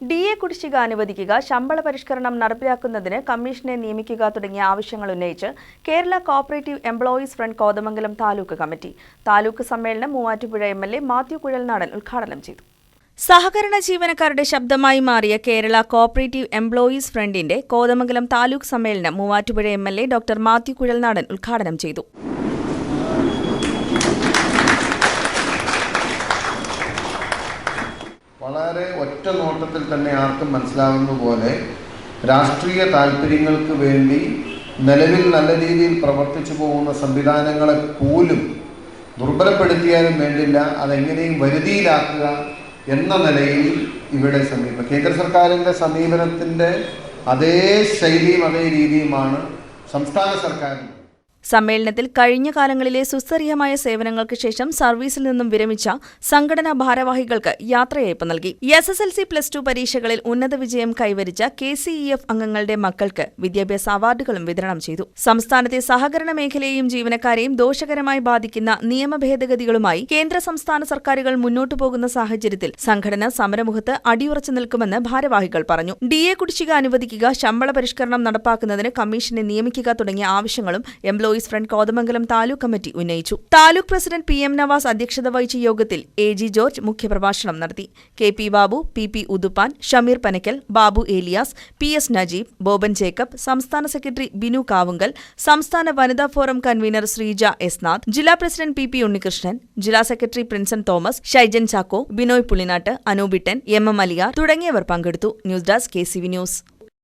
D A കുടിശ്ശിക അനുവദിക്കുക ശമ്പള പരിഷ്കരണം നടപ്പിലാക്കുന്നതിന് കമ്മീഷനെ നിയമിക്കുക തുടങ്ങിയ ആവശ്യങ്ങൾ ഉന്നയിച്ച് Kerala cooperative employees front Kothamangalam taluk committee taluk സമ്മേളനം Muvattupuzha M L A Mathew Kuzhalnadan ഉദ്ഘാടനം ചെയ്തു. സഹകരണ ജീവനക്കാരുടെ ശബ്ദമായി മാറിയ കേരള കോപ്പറേറ്റീവ് എംപ്ലോയീസ് ഫ്രണ്ടിന്റെ കോതമംഗലം താലൂക്ക് സമ്മേളനം Muvattupuzha M L A doctor Mathew Kuzhalnadan ഉദ്ഘാടനം ചെയ്തു. വളരെ ഒറ്റ നോട്ടത്തിൽ തന്നെ ആർക്കും മനസ്സിലാകുന്ന പോലെ രാഷ്ട്രീയ താല്പര്യങ്ങൾക്ക് വേണ്ടി നിലവിൽ നല്ല രീതിയിൽ പ്രവർത്തിച്ചു പോകുന്ന സംവിധാനങ്ങളെ പോലും ദുർബലപ്പെടുത്തിയാലും വേണ്ടില്ല അതെങ്ങനെയും വരുതിയിലാക്കുക എന്ന നിലയിൽ ഇവിടെ സമീപനം കേന്ദ്ര സർക്കാരിന്റെ സമീപനത്തിന്റെ അതേ ശൈലിയും അതേ രീതിയുമാണ് സംസ്ഥാന സർക്കാരിന് സമ്മേളനത്തിൽ കഴിഞ്ഞ കാലങ്ങളിലെ സുസ്ഥിരമായ സേവനങ്ങൾക്ക് ശേഷം സർവീസിൽ നിന്നും വിരമിച്ച സംഘടനാ ഭാരവാഹികൾക്ക് യാത്രയയപ്പ് നൽകി. S S L C plus two പരീക്ഷകളിൽ ഉന്നത വിജയം കൈവരിച്ച കെ സി ഇ എഫ് അംഗങ്ങളുടെ മക്കൾക്ക് വിദ്യാഭ്യാസ അവാർഡുകളും വിതരണം ചെയ്തു. സംസ്ഥാനത്തെ സഹകരണ മേഖലയെയും ജീവനക്കാരെയും ദോഷകരമായി ബാധിക്കുന്ന നിയമ ഭേദഗതികളുമായി കേന്ദ്ര സംസ്ഥാന സർക്കാരുകൾ മുന്നോട്ടു പോകുന്ന സാഹചര്യത്തിൽ സംഘടന സമരമുഖത്ത് അടിയുറച്ചു നിൽക്കുമെന്ന് ഭാരവാഹികൾ പറഞ്ഞു. ഡി എ കുടിശ്ശിക അനുവദിക്കുക ശമ്പള പരിഷ്കരണം നടപ്പാക്കുന്നതിന് കമ്മീഷനെ നിയമിക്കുക തുടങ്ങിയ ആവശ്യങ്ങളും employees front Kothamangalam taluk committee ഉന്നയിച്ചു. Taluk president P M Navas അധ്യക്ഷത വഹിച്ച യോഗത്തിൽ എ ജി ജോർജ് മുഖ്യപ്രഭാഷണം നടത്തി. K P Babu P P Uduppan Shameer Panakkal Babu Elias P S Najeeb Boban Jacob സംസ്ഥാന സെക്രട്ടറി ബിനു കാവുങ്കൽ സംസ്ഥാന വനിതാ forum convener Sreeja S Nath ജില്ലാ പ്രസിഡന്റ് പി പി ഉണ്ണികൃഷ്ണൻ ജില്ലാ secretary Prinson Thomas Shaijan Chacko Binoy Pulinattu Anoopittan M M Aliyar തുടങ്ങിയവർ പങ്കെടുത്തു. News desk K C V news.